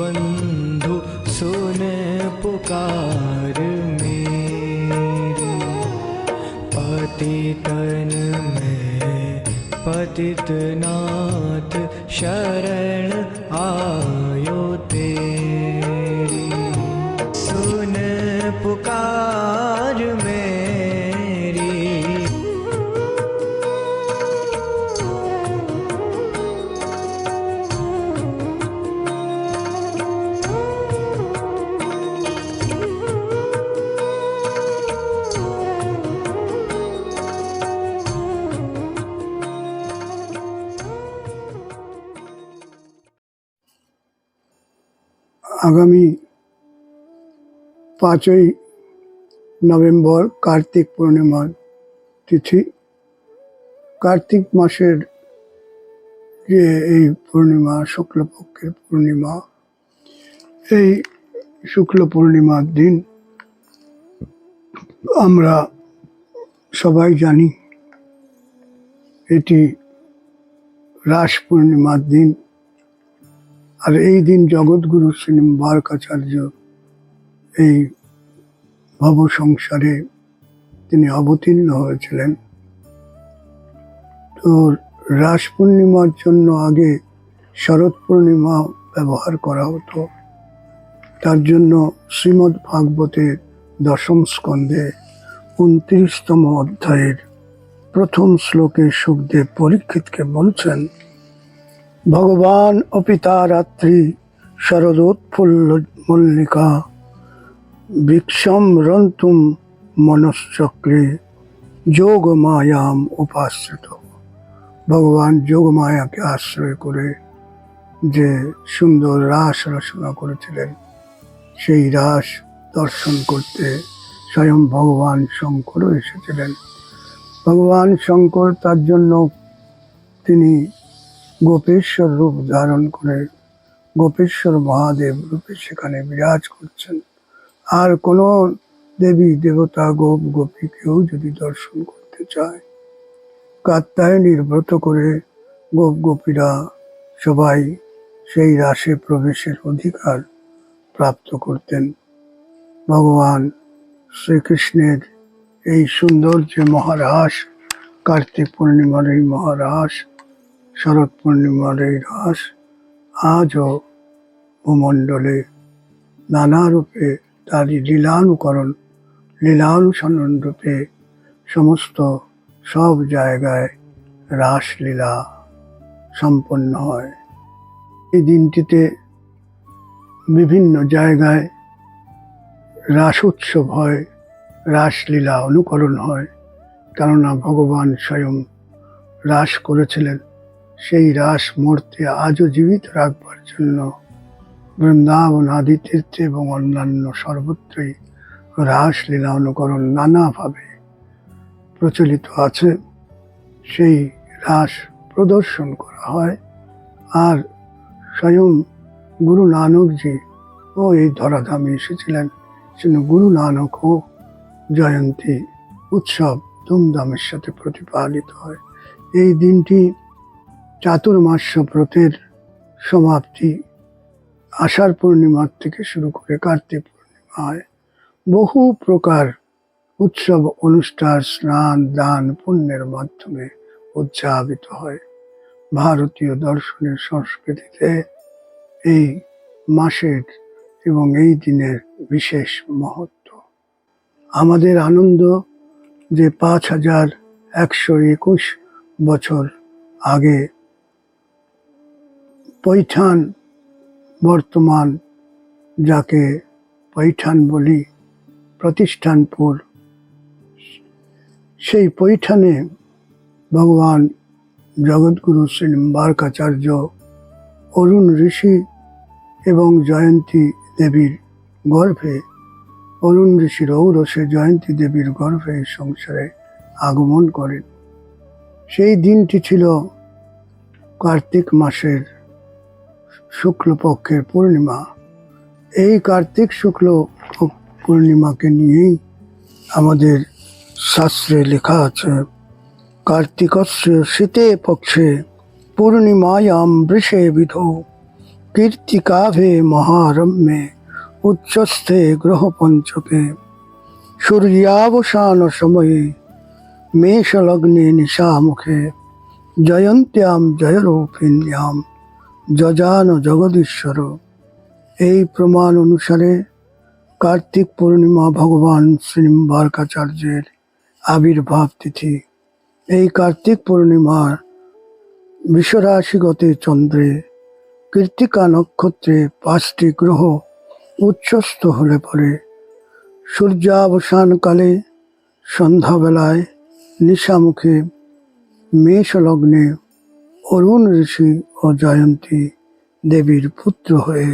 बंधु सुने पुकार मेरी। पतितन में पतित नाथ शरण आ আগামী পাঁচই নভেম্বর কার্তিক পূর্ণিমার তিথি। কার্তিক মাসের যে এই পূর্ণিমা, শুক্লপক্ষের পূর্ণিমা, এই শুক্ল পূর্ণিমার দিন আমরা সবাই জানি, এটি রাস পূর্ণিমার দিন। আর এই দিন জগৎগুরু শ্রী বারকাচার্য এই ভব সংসারে তিনি অবতীর্ণ হয়েছিলেন। তো রাস পূর্ণিমার জন্য আগে শরৎ পূর্ণিমা ব্যবহার করা হতো। তার জন্য শ্রীমদ্ ভাগবতের দশম স্কন্ধে উনত্রিশতম অধ্যায়ের প্রথম শ্লোকে সুখদেব পরীক্ষিতকে বলছেন ভগবান অপিতা রাত্রি শরদোৎফুল্ল মল্লিকা বৃক্ষম রন্তুম মনশ্চক্রে যোগ মায়াম উপাশ্রিত। ভগবান যোগ মায়াকে আশ্রয় করে যে সুন্দর রাস রচনা করেছিলেন, সেই রাস দর্শন করতে স্বয়ং ভগবান শঙ্করও এসেছিলেন। ভগবান শঙ্কর তার জন্য তিনি গোপেশ্বর রূপ ধারণ করে গোপেশ্বর মহাদেব রূপে সেখানে বিরাজ করছেন। আর কোনো দেবী দেবতা গোপ গোপী কেউ যদি দর্শন করতে চায় কাত্তায়নীর ব্রত করে গোপ গোপীরা সবাই সেই রাসে প্রবেশের অধিকার প্রাপ্ত করতেন। ভগবান শ্রীকৃষ্ণের এই সুন্দর যে মহারাস কার্তিক পূর্ণিমার এই মহারাস শরৎ পূর্ণিমার এই রাস আজও ভূমণ্ডলে নানা রূপে তারই লীলানুকরণ, লীলানুসরণ রূপে সমস্ত সব জায়গায় রাসলীলা সম্পন্ন হয়। এই দিনটিতে বিভিন্ন জায়গায় রাস উৎসব হয়, রাসলীলা অনুকরণ হয়, কেননা ভগবান স্বয়ং রাস করেছিলেন। সেই রাস মূর্তি আজও জীবিত রাখবার জন্য বৃন্দাবন আদি তীর্থে এবং অন্যান্য সর্বত্রই রাসলীলা অনুকরণ নানাভাবে প্রচলিত আছে। সেই রাস প্রদর্শন করা হয় আর স্বয়ং গুরু নানকজি ও এই ধরাধামে এসেছিলেন। সেজন্য গুরু নানক ও জয়ন্তী উৎসব ধুমধামের সাথে প্রতিপালিত হয়। এই দিনটি চাতুর্মাস্য ব্রতের সমাপ্তি আষাঢ় পূর্ণিমার থেকে শুরু করে কার্তিক পূর্ণিমা হয় বহু প্রকার উৎসব, অনুষ্ঠান, স্নান, দান, পুণ্যের মাধ্যমে উদযাপিত হয়। ভারতীয় দর্শনের সংস্কৃতিতে এই মাসের এবং এই দিনের বিশেষ মহত্ব। আমাদের আনন্দ যে পাঁচ হাজার একশো একুশ বছর আগে পৈঠান, বর্তমান যাকে পৈঠান বলি, প্রতিষ্ঠানপুর। সেই পৈঠানে ভগবান জগৎগুরু শ্রী বারকাচার্য অরুণ ঋষি এবং জয়ন্তী দেবীর গর্ভে, অরুণ ঋষির ঔরসে জয়ন্তী দেবীর গর্ভে সংসারে আগমন করেন। সেই দিনটি ছিল কার্তিক মাসের শুক্লপক্ষের পূর্ণিমা। এই কার্তিক শুক্ল পূর্ণিমাকে নিয়েই আমাদের শাস্ত্রে লেখা আছে, কার্তিকস্য শীতে পক্ষে পূর্ণিমায়াম বৃষে বিধৌ, কীর্তিকাভে মহারম্যে উচ্চস্থে গ্রহপঞ্চকে সূর্যাবসান সময়ে মেষলগ্নে নিশামুখে, জয়ন্ত্যাম জয়রূপিণ্যাম। যজান জগদীশ্বর। এই প্রমাণ অনুসারে কার্তিক পূর্ণিমা ভগবান শ্রীনিম্বারকাচার্যের আবির্ভাব তিথি। এই কার্তিক পূর্ণিমার বিশ্বরাশিগতে চন্দ্রে কৃত্তিকা নক্ষত্রে পাঁচটি গ্রহ উচ্ছ্বস্ত হলে পরে সূর্যাবসানকালে সন্ধ্যাবেলায় নিশামুখে মেষ লগ্নে অরুণ ঋষি ও জয়ন্তী দেবীর পুত্র হয়ে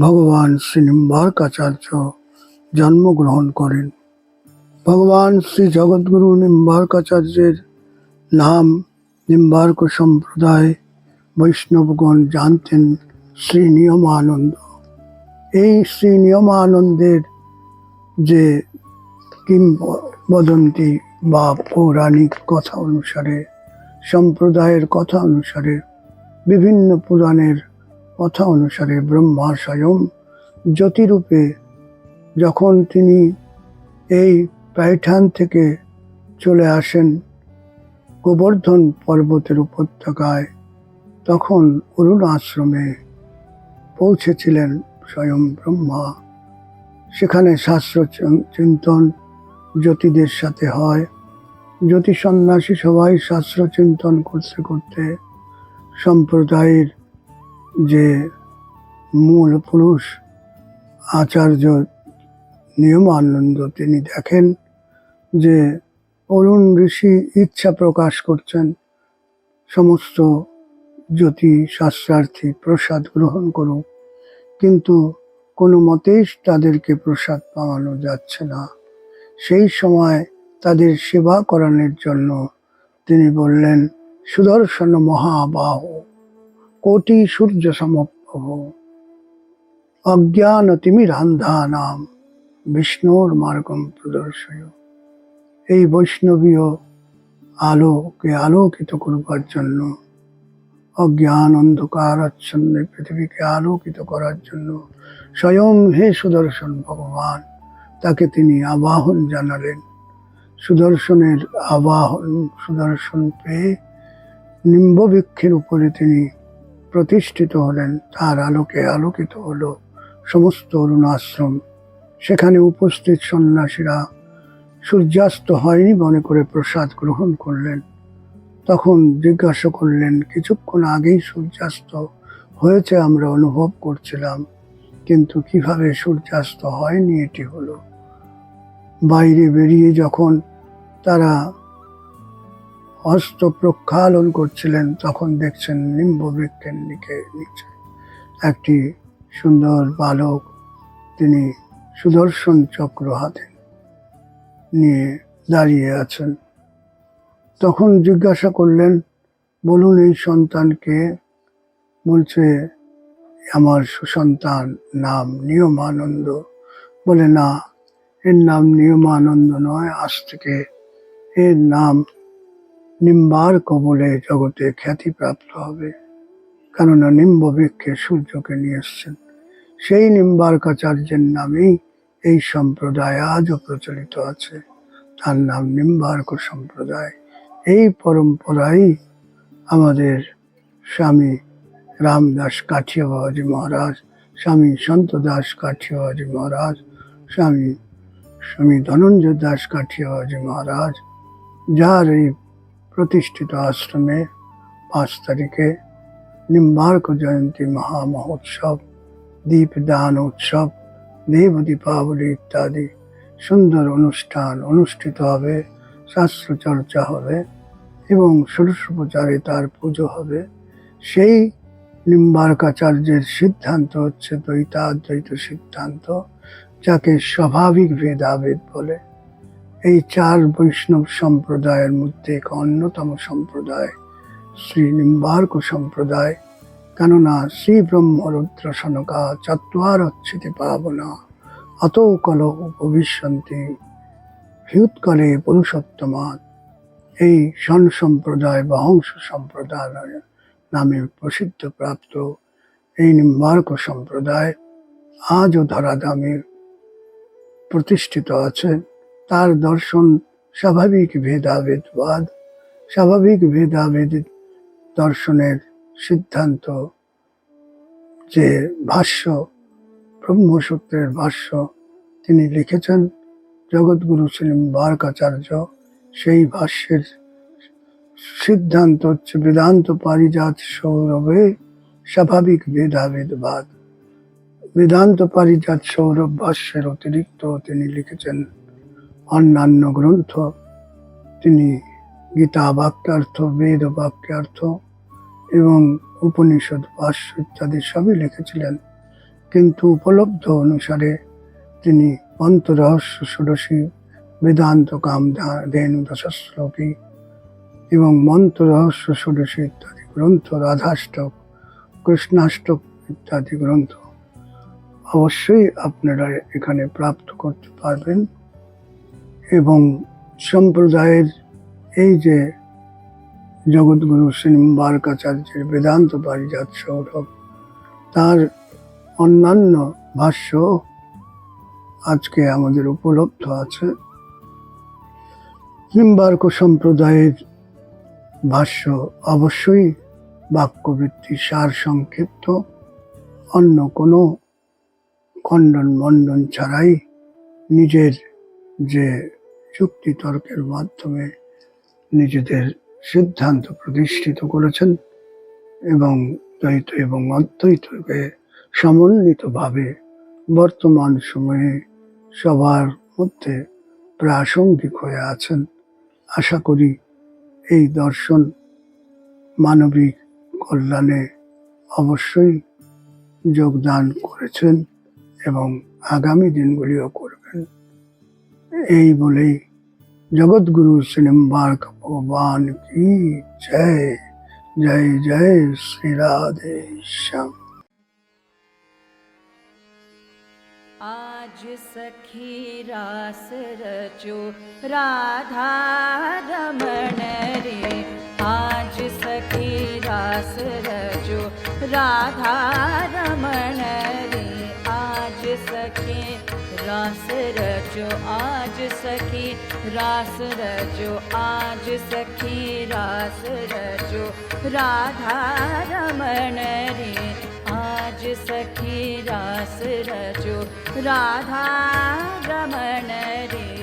ভগবান শ্রী নিম্বার্কাচার্য জন্মগ্রহণ করেন। ভগবান শ্রী জগৎগুরু নিম্বার্কাচার্যের নাম নিম্বার্ক সম্প্রদায় বৈষ্ণবগণ জানতেন শ্রী নিয়মানন্দ। এই শ্রী নিয়মানন্দের যে কিংবদন্তি বা পৌরাণিক কথা অনুসারে সম্প্রদায়ের কথা অনুসারে, বিভিন্ন পুরাণের কথা অনুসারে ব্রহ্মা স্বয়ং জ্যোতিরূপে যখন তিনি এই পাইঠান থেকে চলে আসেন গোবর্ধন পর্বতের উপত্যকায়, তখন অরুণ আশ্রমে পৌঁছেছিলেন স্বয়ং ব্রহ্মা। সেখানে শাস্ত্র চিন্তন জ্যোতিদের সাথে হয়। জ্যোতি সন্ন্যাসী সবাই শাস্ত্র চিন্তন করতে করতে সম্প্রদায়ের যে মূল পুরুষ আচার্য নিয়মানন্দ, তিনি দেখেন যে অরুণ ঋষি ইচ্ছা প্রকাশ করছেন সমস্ত জ্যোতি শাস্ত্রার্থী প্রসাদ গ্রহণ করুক, কিন্তু কোনো মতেই তাদেরকে প্রসাদ পাওয়ানো যাচ্ছে না। সেই সময় তাদের সেবা করানোর জন্য তিনি বললেন, সুদর্শন মহাবাহ, কোটি সূর্য সমপ্রভ, অজ্ঞান তিমিরান্ধা নাম বিষ্ণুর মার্গম প্রদর্শয়। এই বৈষ্ণবীয় আলোকে আলোকিত করবার জন্য, অজ্ঞান অন্ধকার আচ্ছন্ন পৃথিবীকে আলোকিত করার জন্য স্বয়ং হে সুদর্শন ভগবান, তাকে তিনি আবাহন জানালেন। সুদর্শনের আবাহন, সুদর্শন পেয়ে নিম্ববৃক্ষের উপরে তিনি প্রতিষ্ঠিত হলেন। তার আলোকে আলোকিত হলো সমস্ত অরুণ আশ্রম সেখানে উপস্থিত সন্ন্যাসীরা সূর্যাস্ত হয়নি মনে করে প্রসাদ গ্রহণ করলেন। তখন জিজ্ঞাসা করলেন, কিছুক্ষণ আগেই সূর্যাস্ত হয়েছে, আমরা অনুভব করছিলাম। কিন্তু কীভাবে সূর্যাস্ত হয়নি এটি হলো? বাইরে বেরিয়ে যখন তারা হস্ত প্রক্ষালন করছিলেন, তখন দেখছেন নিম্ব বৃক্ষের নিকে নিচে একটি সুন্দর বালক তিনি সুদর্শন চক্র হাতে নিয়ে দাঁড়িয়ে আছেন। তখন জিজ্ঞাসা করলেন, বলুন এই সন্তানকে। বলছে, আমার সুসন্তান নাম নিয়মানন্দ। বলে, না এর নাম নিয়মানন্দ নয়। আজ থেকে এর নাম নিম্বার্ক বলে জগতে খ্যাতিপ্রাপ্ত হবে। কেননা নিম্ব বৃক্ষে সূর্যকে নিয়ে এসছেন। সেই নিম্বার্কাচার্যের নামেই এই সম্প্রদায় আজও প্রচলিত আছে। তার নাম নিম্বার্ক সম্প্রদায়। এই পরম্পরাই আমাদের স্বামী রামদাস কাঠিয়া বাবাজি মহারাজ, স্বামী সন্ত দাস কাঠিয়া বাবাজি মহারাজ, স্বামী স্বামী ধনঞ্জয় দাস কাঠিয়া বাবাজি মহারাজ, যার এই প্রতিষ্ঠিত আশ্রমে পাঁচ তারিখে নিম্বার্ক জয়ন্তী মহা মহোৎসব দীপদান উৎসব দেব দীপাবলি ইত্যাদি সুন্দর অনুষ্ঠান অনুষ্ঠিত হবে, শাস্ত্র চর্চা হবে এবং ষোড়শোপচারে তার পুজো হবে। সেই নিম্বার্কাচার্যের সিদ্ধান্ত হচ্ছে দ্বৈতাদ্বৈত সিদ্ধান্ত। যাকে স্বাভাবিক ভেদাভেদ বলে। এই চার বৈষ্ণব সম্প্রদায়ের মধ্যে এক অন্যতম সম্প্রদায় শ্রী নিম্বার্ক সম্প্রদায়। কেননা শ্রী ব্রহ্মরুদ্র সনকা চত্বার অচ্ছিতে পাবনা অত কল উপবিশ্যন্তি হিউৎকলে পুরুষোত্তমাৎ। এই সন সম্প্রদায় বা হংস সম্প্রদায় নামে প্রসিদ্ধ প্রাপ্ত এই নিম্বার্ক সম্প্রদায় আজও ধরাধামে প্রতিষ্ঠিত আছে। তার দর্শন স্বাভাবিক ভেদাভেদবাদ, স্বাভাবিক ভেদাভেদ দর্শনের সিদ্ধান্ত যে ভাষ্য, ব্রহ্মসূত্রের ভাষ্য তিনি লিখেছেন। জগৎগুরু ছিলেন বারকাচার্য সেই ভাষ্যের সিদ্ধান্ত হচ্ছে, বেদান্ত পারিজাত সৌরভে স্বাভাবিক ভেদাভেদবাদ। বেদান্ত পারিজাত সৌরভ ভাষ্যের অতিরিক্ত তিনি লিখেছেন অন্যান্য গ্রন্থ। তিনি গীতা বাক্যার্থ, বেদ বাক্যার্থ এবং উপনিষদ ভাষ্য ইত্যাদি সবই লিখেছিলেন। কিন্তু উপলব্ধ অনুসারে তিনি অন্তরহস্য ষোড়শী বেদান্ত কাম ধেনু দশশ্লোকী এবং মন্ত্র রহস্য ষোড়শী ইত্যাদি গ্রন্থ, রাধাষ্টক, কৃষ্ণাষ্টক ইত্যাদি গ্রন্থ অবশ্যই আপনারা এখানে প্রাপ্ত করতে পারবেন। এবং সম্প্রদায়ের এই যে জগৎগুরু শ্রীম্বারকাচার্যের বেদান্ত পারিজাত সৌরভ, তার অন্যান্য ভাষ্য আজকে আমাদের উপলব্ধ আছে। নিম্বার্ক সম্প্রদায়ের ভাষ্য অবশ্যই বাক্যবৃত্তি সার সংক্ষিপ্ত অন্য কোনো খণ্ডন মণ্ডন ছাড়াই নিজের যে যুক্তি তর্কের মাধ্যমে নিজেদের সিদ্ধান্ত প্রতিষ্ঠিত করেছেন এবং দ্বৈত এবং অদ্বৈতকে সমন্বিতভাবে বর্তমান সময়ে সবার মধ্যে প্রাসঙ্গিক হয়ে আছেন। আশা করি এই দর্শন মানবিক কল্যাণে অবশ্যই যোগদান করেছেন। এবং আগামী দিনগুলিও করবেন এই বলেই জগৎগুরু সিনেম্বার্ক ভগবান কি জয় জয় জয় শ্রী রাধে শ্যাম आज सखी रास रचो राधा रमण रे आज सखी रास रचो राधा रमण रे आज सखी रास रचो आज सखी रास रचो आज सखी रास रचो। राधा रमण रे आज सखी रास रचो। राधा रमण रे